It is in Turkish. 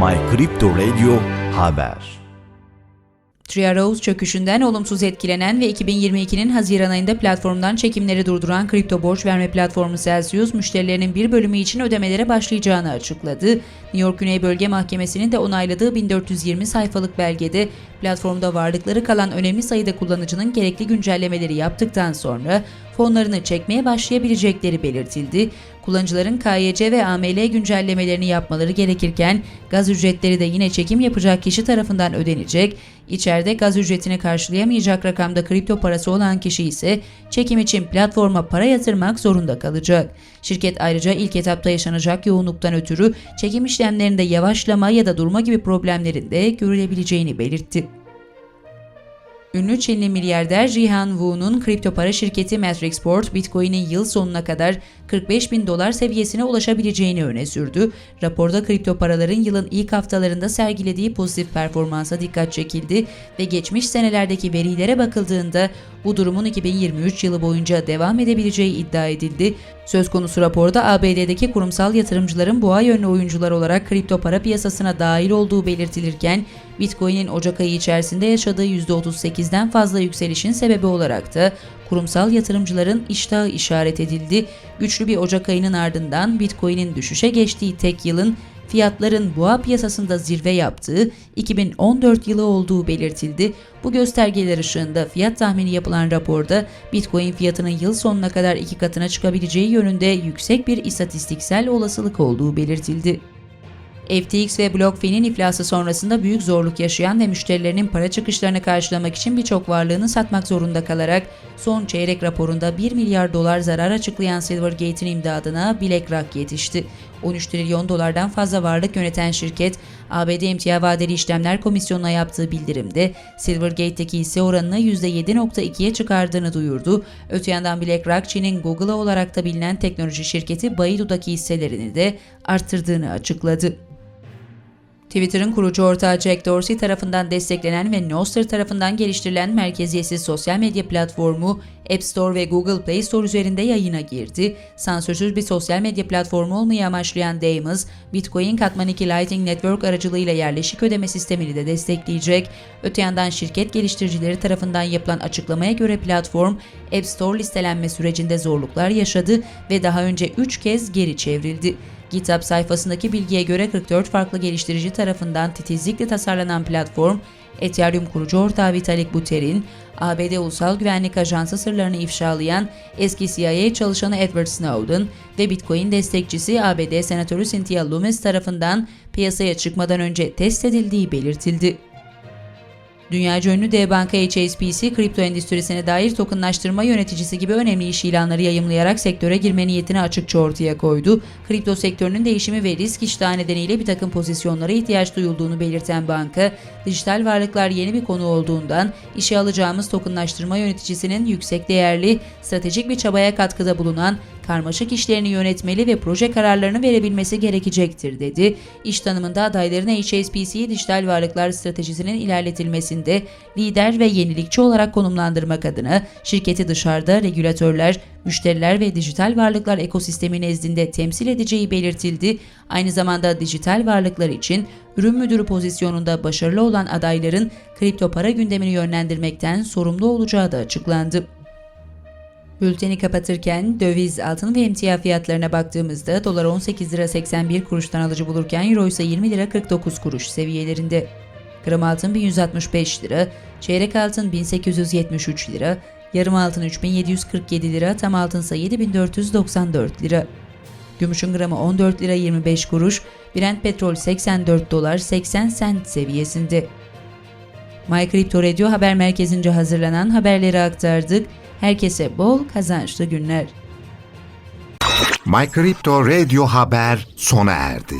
My Crypto Radio Haber Arrows çöküşünden olumsuz etkilenen ve 2022'nin Haziran ayında platformdan çekimleri durduran kripto borç verme platformu Celsius, müşterilerinin bir bölümü için ödemelere başlayacağını açıkladı. New York Güney Bölge Mahkemesi'nin de onayladığı 1420 sayfalık belgede platformda varlıkları kalan önemli sayıda kullanıcının gerekli güncellemeleri yaptıktan sonra fonlarını çekmeye başlayabilecekleri belirtildi. Kullanıcıların KYC ve AML güncellemelerini yapmaları gerekirken gaz ücretleri de yine çekim yapacak kişi tarafından ödenecek. İçeride gaz ücretini karşılayamayacak rakamda kripto parası olan kişi ise çekim için platforma para yatırmak zorunda kalacak. Şirket ayrıca ilk etapta yaşanacak yoğunluktan ötürü çekim işlemlerinde yavaşlama ya da durma gibi problemlerin de görülebileceğini belirtti. Ünlü Çinli milyarder Jihan Wu'nun kripto para şirketi Matrixport, Bitcoin'in yıl sonuna kadar 45 bin dolar seviyesine ulaşabileceğini öne sürdü. Raporda kripto paraların yılın ilk haftalarında sergilediği pozitif performansa dikkat çekildi ve geçmiş senelerdeki verilere bakıldığında bu durumun 2023 yılı boyunca devam edebileceği iddia edildi. Söz konusu raporda ABD'deki kurumsal yatırımcıların boğa yönlü oyuncular olarak kripto para piyasasına dahil olduğu belirtilirken, Bitcoin'in Ocak ayı içerisinde yaşadığı %38'den fazla yükselişin sebebi olarak da kurumsal yatırımcıların iştahı işaret edildi. Güçlü bir Ocak ayının ardından Bitcoin'in düşüşe geçtiği tek yılın fiyatların boğa piyasasında zirve yaptığı 2014 yılı olduğu belirtildi. Bu göstergeler ışığında fiyat tahmini yapılan raporda Bitcoin fiyatının yıl sonuna kadar iki katına çıkabileceği yönünde yüksek bir istatistiksel olasılık olduğu belirtildi. FTX ve BlockFi'nin iflası sonrasında büyük zorluk yaşayan ve müşterilerinin para çıkışlarını karşılamak için birçok varlığını satmak zorunda kalarak son çeyrek raporunda 1 milyar dolar zarar açıklayan Silvergate'in imdadına BlackRock yetişti. 13 trilyon dolardan fazla varlık yöneten şirket, ABD Emtia Vadeli İşlemler Komisyonu'na yaptığı bildirimde Silvergate'deki hisse oranını %7.2'ye çıkardığını duyurdu. Öte yandan BlackRock, Çin'in Google olarak da bilinen teknoloji şirketi Baidu'daki hisselerini de arttırdığını açıkladı. Twitter'ın kurucu ortağı Jack Dorsey tarafından desteklenen ve Nostr tarafından geliştirilen merkeziyetsiz sosyal medya platformu App Store ve Google Play Store üzerinde yayına girdi. Sansürsüz bir sosyal medya platformu olmayı amaçlayan Daemons, Bitcoin Katman 2 Lightning Network aracılığıyla yerleşik ödeme sistemini de destekleyecek. Öte yandan şirket geliştiricileri tarafından yapılan açıklamaya göre platform, App Store listelenme sürecinde zorluklar yaşadı ve daha önce 3 kez geri çevrildi. GitHub sayfasındaki bilgiye göre 44 farklı geliştirici tarafından titizlikle tasarlanan platform, Ethereum kurucu ortağı Vitalik Buterin, ABD Ulusal Güvenlik Ajansı sırlarını ifşalayan eski CIA çalışanı Edward Snowden ve Bitcoin destekçisi ABD Senatörü Cynthia Lummis tarafından piyasaya çıkmadan önce test edildiği belirtildi. Dünyaca ünlü dev banka HSBC, kripto endüstrisine dair tokenlaştırma yöneticisi gibi önemli iş ilanları yayımlayarak sektöre girme niyetini açıkça ortaya koydu. Kripto sektörünün değişimi ve risk iştahı nedeniyle bir takım pozisyonlara ihtiyaç duyulduğunu belirten banka, dijital varlıklar yeni bir konu olduğundan işe alacağımız tokenlaştırma yöneticisinin yüksek değerli, stratejik bir çabaya katkıda bulunan karmaşık işlerini yönetmeli ve proje kararlarını verebilmesi gerekecektir dedi. İş tanımında adayların HSBC'yi dijital varlıklar stratejisinin ilerletilmesinde lider ve yenilikçi olarak konumlandırmak adına şirketi dışarıda regülatörler, müşteriler ve dijital varlıklar ekosistemi nezdinde temsil edeceği belirtildi. Aynı zamanda dijital varlıklar için ürün müdürü pozisyonunda başarılı olan adayların kripto para gündemini yönlendirmekten sorumlu olacağı da açıklandı. Bülteni kapatırken döviz, altın ve emtia fiyatlarına baktığımızda dolar 18 lira 81 kuruştan alıcı bulurken euro ise 20 lira 49 kuruş seviyelerinde. Gram altın 1165 lira, çeyrek altın 1873 lira, yarım altın 3747 lira, tam altın ise 7494 lira. Gümüşün gramı 14 lira 25 kuruş, Brent petrol 84 dolar 80 sent seviyesinde. My Crypto Radio haber merkezince hazırlanan haberleri aktardık. Herkese bol kazançlı günler. My Crypto Radio Haber sona erdi.